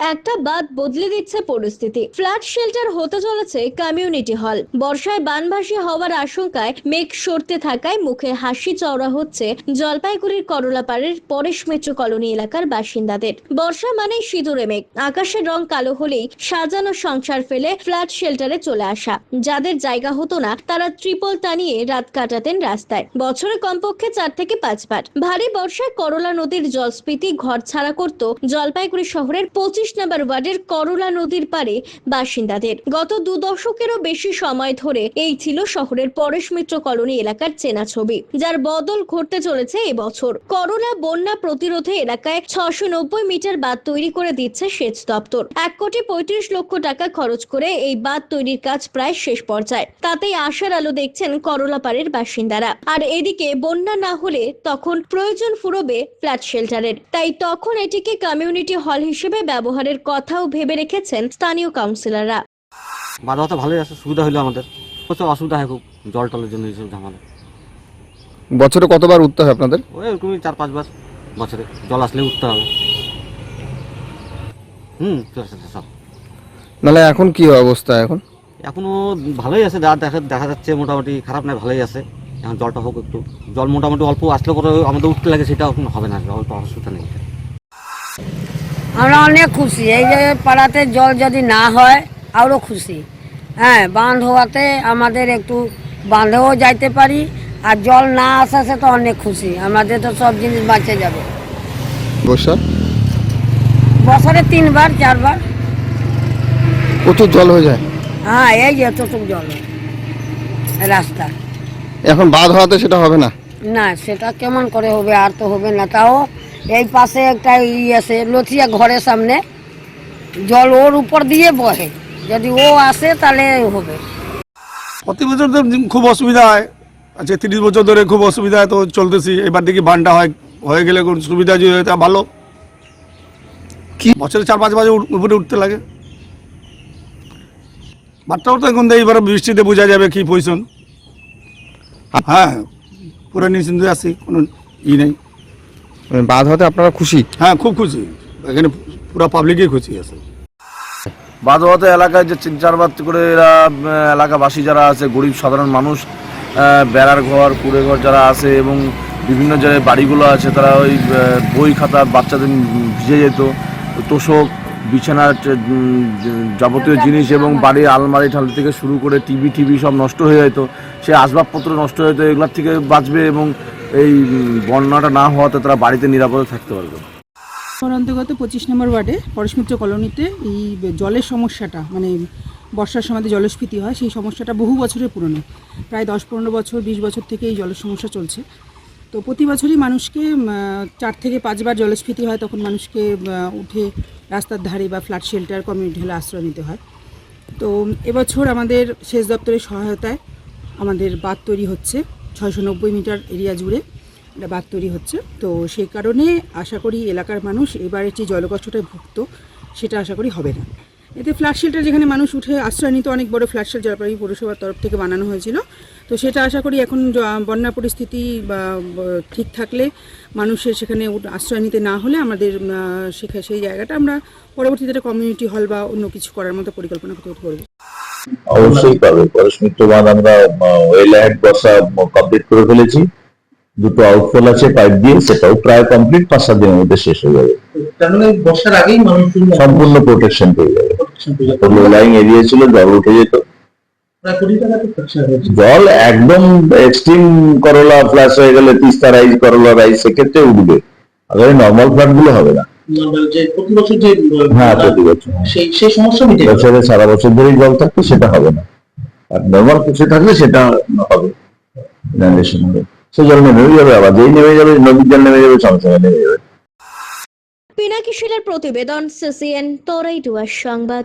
একটা বাদ বদলে দিচ্ছে পরিস্থিতি। ফ্ল্যাট শেল্টার হতে চলেছে কমিউনিটি হল। বর্ষায় বানভাসী হওয়ার আশঙ্কায় মেঘ সরতে থাকায় মুখে হাসি চওড়া হচ্ছে জলপাইগুড়ির করলাপাড়ের পরেশ মিত্র কলোনি এলাকার বাসিন্দাদের। বর্ষা মানেই সিঁদুরে মেঘ। আকাশের রং কালো হলেই সাজানো সংসার ফেলে ফ্ল্যাট শেল্টারে চলে আসা। যাদের জায়গা হতো না, তারা ত্রিপল টানিয়ে রাত কাটাতেন রাস্তায়। বছরে কমপক্ষে চার থেকে পাঁচবার ভারী বর্ষায় করলা নদীর জলস্ফীতি ঘর ছাড়া করত জলপাইগুড়ি শহরের পঁচিশ নম্বর ওয়ার্ডের করলা নদীর পারে বাসিন্দাদের। গত দু দশকেরও বেশি সময় ধরে এই ছিল শহরের পরেশ মিত্র কলোনি এলাকার চেনা ছবি, যার বদল ঘটতে চলেছে এবছর। করলা বন্যা প্রতিরোধে এলাকায় ছশো নব্বই মিটার বাঁধ তৈরি করে দিচ্ছে সেচ দপ্তর। এক কোটি পঁয়ত্রিশ লক্ষ টাকা খরচ করে এই বাঁধ তৈরির কাজ প্রায় শেষ পর্যায়ে। তাতেই আশার আলো দেখছেন করলাপাড়ের বাসিন্দারা। আর এদিকে বন্যা না হলে তখন প্রয়োজন ফুরবে ফ্ল্যাট শেল্টারের। তাই তখন এটিকে কমিউনিটি হল হিসেবে ব্যবহারের কথাও ভেবে রেখেছেন স্থানীয় কাউন্সিলররা। বাধা তো ভালোই আছে সুবিধা হলো আমাদের। প্রচুর অসুবিধা হয় খুব জল টলের জন্য এইসব ঝামেলা। বছরে কতবার উঠতে হয় আপনাদের? ওই এরকমই চার পাঁচবার বছরে জল আসলে উঠতে হবে। হুম সব। নাহলে এখন কি অবস্থা এখন? এখনও ভালোই আছে যা দেখা দেখা যাচ্ছে মোটামুটি খারাপ নয় ভালোই আছে। এখন জলটা হোক একটু জল মোটামুটি অল্প আসলে পরে আমাদের উঠতে লাগে সেটা এখন হবে না অল্প অসুবিধা নেই। আমরা অনেক খুশি। এই যে পাড়াতে জল যদি না হয় আরও খুশি। হ্যাঁ বাঁধ হওয়াতে আমাদের একটু বাঁধেও যাইতে পারি আর জল না আসা সে তো অনেক খুশি। আমাদের তো সব জিনিস বাঁচে যাবে। বছরে তিনবার চারবার। প্রচুর জল হয়ে যায়? হ্যাঁ এই যে এতটুক জল। রাস্তা। এখন বাদ হওয়াতে সেটা হবে না? না সেটা কেমন করে হবে আর তো হবে না। তাও এই পাশে একটা ই আছে লথিয়া ঘরের সামনে। জল ওর উপর দিয়ে বহে। যদি ও আসে, তাহলে হবে। প্রতি বছর তো খুব অসুবিধা হয়। আচ্ছা তিরিশ বছর ধরে খুব অসুবিধা তো চলতেছি। এবার দেখি বানটা হয়, হয়ে গেলে কোন সুবিধা যদি হয়, তা ভালো। কি? বছরে চার, পাঁচ উঠ- উপরে উঠতে লাগে। বাচ্চাও তো এখন এইবার বৃষ্টিতে বোঝা যাবে কি পজিশন হ্যাঁ পুরো নিশ্চিন্ত আসি কোনো ই নেই। বাদ হওয়াতে আপনারা খুশি? হ্যাঁ খুব খুশি। এখানে পুরো পাবলিকই খুশি আছে। বাদওয়াতে এলাকায় যে তিন চারবার করে এরা এলাকাবাসী যারা আছে গরিব সাধারণ মানুষ বেড়ার ঘর কুড়ে ঘর যারা আছে এবং বিভিন্ন জায়গায় বাড়িগুলো আছে তারা ওই বই খাতা বাচ্চাদের ভিজে যেত তোষক বিছানার যাবতীয় জিনিস এবং বাড়ির আলমারি ঠাল থেকে শুরু করে টিভি টিভি সব নষ্ট হয়ে যেত। সে আসবাবপত্র নষ্ট হয়ে যেত এগুলোর থেকে বাঁচবে এবং এই বন্যাটা না হওয়াতে তারা বাড়িতে নিরাপদে থাকতে পারবে। শহর অন্তর্গত পঁচিশ নম্বর ওয়ার্ডে, পরশমিত্র কলোনিতে এই জলের সমস্যাটা মানে বর্ষার সময় জলস্ফীতি হয়, সেই সমস্যাটা বহু বছরের পুরনো। প্রায় দশ, পনেরো বছর, বিশ বছর থেকে এই জলের সমস্যা চলছে। তো প্রতি বছরই মানুষকে চার থেকে পাঁচবার জলস্ফীতি হয়, তখন মানুষকে উঠে রাস্তার ধারে বা ফ্ল্যাট শেল্টার, কমিউনিটি হলে আশ্রয় নিতে হয়। তো এবছর আমাদের সেচ দপ্তরের সহায়তায় আমাদের বাঁধ তৈরি হচ্ছে। ছয়শো নব্বই মিটার এরিয়া জুড়ে একটা বাঁধ তৈরি হচ্ছে। তো সেই কারণে আশা করি এলাকার মানুষ এবারে যে জলকষ্টটা ভুগত সেটা আশা করি হবে না। এতে ফ্ল্যাট শেল্টার যেখানে মানুষ উঠে আশ্রয় নিত অনেক বড় ফ্ল্যাট শেল্টার জলপাইগুড়ি পৌরসভার তরফ থেকে বানানো হয়েছিল। তো সেটা আশা করি এখন বন্যা পরিস্থিতি বা ঠিক থাকলে মানুষের সেখানে আশ্রয় নিতে না হলে আমাদের আহ, সেখা সেই জায়গাটা আমরা পরবর্তীতে কমিউনিটি হল বা অন্য কিছু করার মতো পরিকল্পনা করতে করব। অবশ্যই পাবে। পরেশ মিত্র বাঁধ আমরা ওয়েল হ্যান্ড বর্ষা কমপ্লিট করে ফেলেছি। দুটো আউটফল আছে পাইপ দিয়ে সেটাও প্রায় কমপ্লিট পাঁচ সাত দিনের মধ্যে শেষ হয়ে যাবে। তার মানে বর্ষার আগেই সম্পূর্ণ প্রোটেকশন পেয়ে যাবে। লো লাইং এরিয়া ছিল জল উঠে যেত। জল একদম এক্সট্রিম করলা ফ্লাশ হয়ে গেলে তিস্তা রাইস করলা রাইস সেক্ষেত্রে উঠবে। আগে নর্মাল ফ্ল্যাটগুলো হবে না। যে প্রতি বছর যে হ্যাঁ প্রতি বছর সেই সেই সমস্যা মিটে বছরে সারা বছর ধরেই জল থাকবে সেটা হবে না। আর নর্মাল কিছু থাকলে সেটা হবে। ইনান্ডেশন হবে। সে জল নেমে যাবে আবার যেই নেমে যাবে নদীর জল নেমে যাবে নেমে যাবে। পিনাকি শিলের প্রতিবেদন সিসিএন তরাই ডুয়ার সংবাদ।